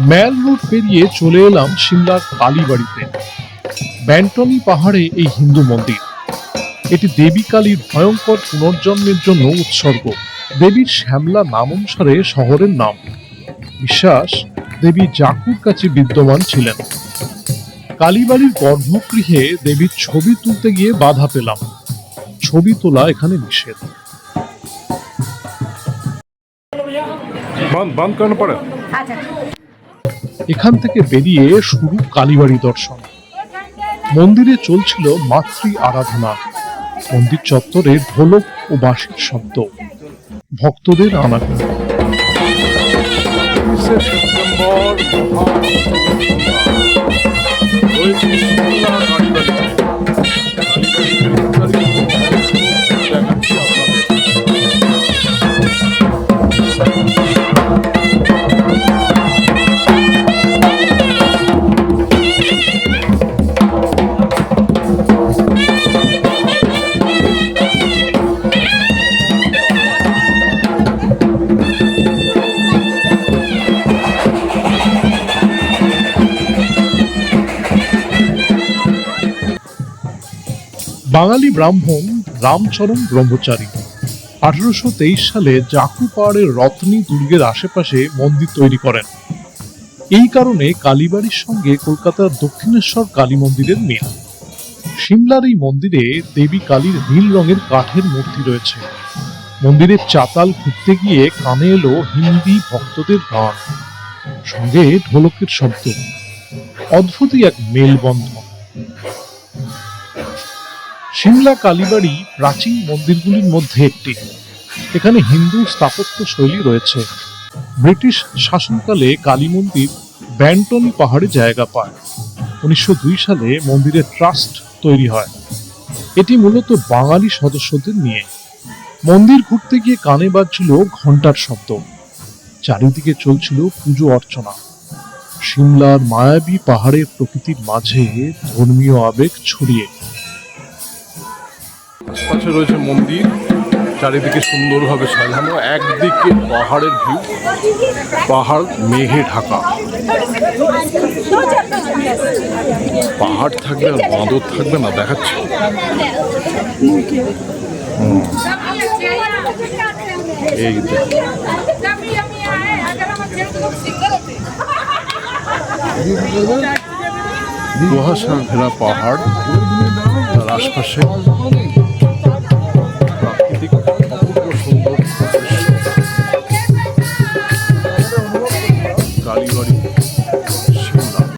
ম্যাল road পেরিয়ে চলে এলাম সিমলার কালীবাড়িতে। ব্যান্টনি পাহাড়ে এই হিন্দু মন্দির। এটি দেবী কালীর ভয়ঙ্কর পুনর্জন্মের জন্য উৎসর্গ। দেবীর শ্যামলা নাম অনুসারে শহরের নাম। বিশ্বাস দেবী জাকুর কাছে বিদ্যমান ছিলেন। কালীবাড়ির গর্ভগৃহে দেবীর ছবি তুলতে গিয়ে বাধা পেলাম। ছবি তোলা এখানে নিষেধ। বন্ধ বন্ধ কেন পড়ে? আচ্ছা। এখান থেকে বেরিয়ে শুরু কালীবাড়ি দর্শন। মন্দিরে চলছিল মাতৃ আরাধনা, মন্দির চত্বরে ঢোলক ও বাঁশির শব্দ। ভক্তদের আনাগোনা। সেপ্টেম্বর বাঙালি ব্রাহ্মণ রামচরণ ব্রহ্মচারী। আঠারোশো তেইশ সালে জাকু পাহাড়ের রত্নী দুর্গের আশেপাশে মন্দির তৈরি করেন। এই কারণে কালীবাড়ির সঙ্গে কলকাতার দক্ষিণেশ্বর কালী মন্দিরের মিল। সিমলার এই মন্দিরে দেবী কালীর নীল রঙের কাঠের মূর্তি রয়েছে। মন্দিরের চাতাল ঘুরতে গিয়ে কানে এলো হিন্দি ভক্তদের গান। সঙ্গে ঢোলকের শব্দ। অদ্ভুতই এক মেলবন্ধন। সিমলা কালীবাড়ি প্রাচীন মন্দিরগুলির মধ্যে একটি। এখানে হিন্দু স্থাপত্য শৈলী রয়েছে। ব্রিটিশ শাসনকালে কালী মন্দির ব্যান্টনি পাহাড়ে জায়গা পায়। উনিশশো দুই সালে মন্দিরের ট্রাস্ট তৈরি হয়। এটি মূলত বাঙালি সদস্যদের নিয়ে। মন্দির ঘুরতে গিয়ে কানে বাজছিল ঘণ্টার শব্দ। চারিদিকে চলছিল পুজো অর্চনা। সিমলার মায়াবী পাহাড়ের প্রকৃতির মাঝে ধর্মীয় আবেগ ছড়িয়ে। পাশে রয়েছে মন্দির, চারিদিকে সুন্দরভাবে সাজানো, একদিকে পাহাড়ের ভিউ, পাহাড় মেঘে ঢাকা। পাহাড় থাকবে আর বাঁদর থাকবে না, দেখাচ্ছে। এই ঘেরা পাহাড়, তার আশপাশে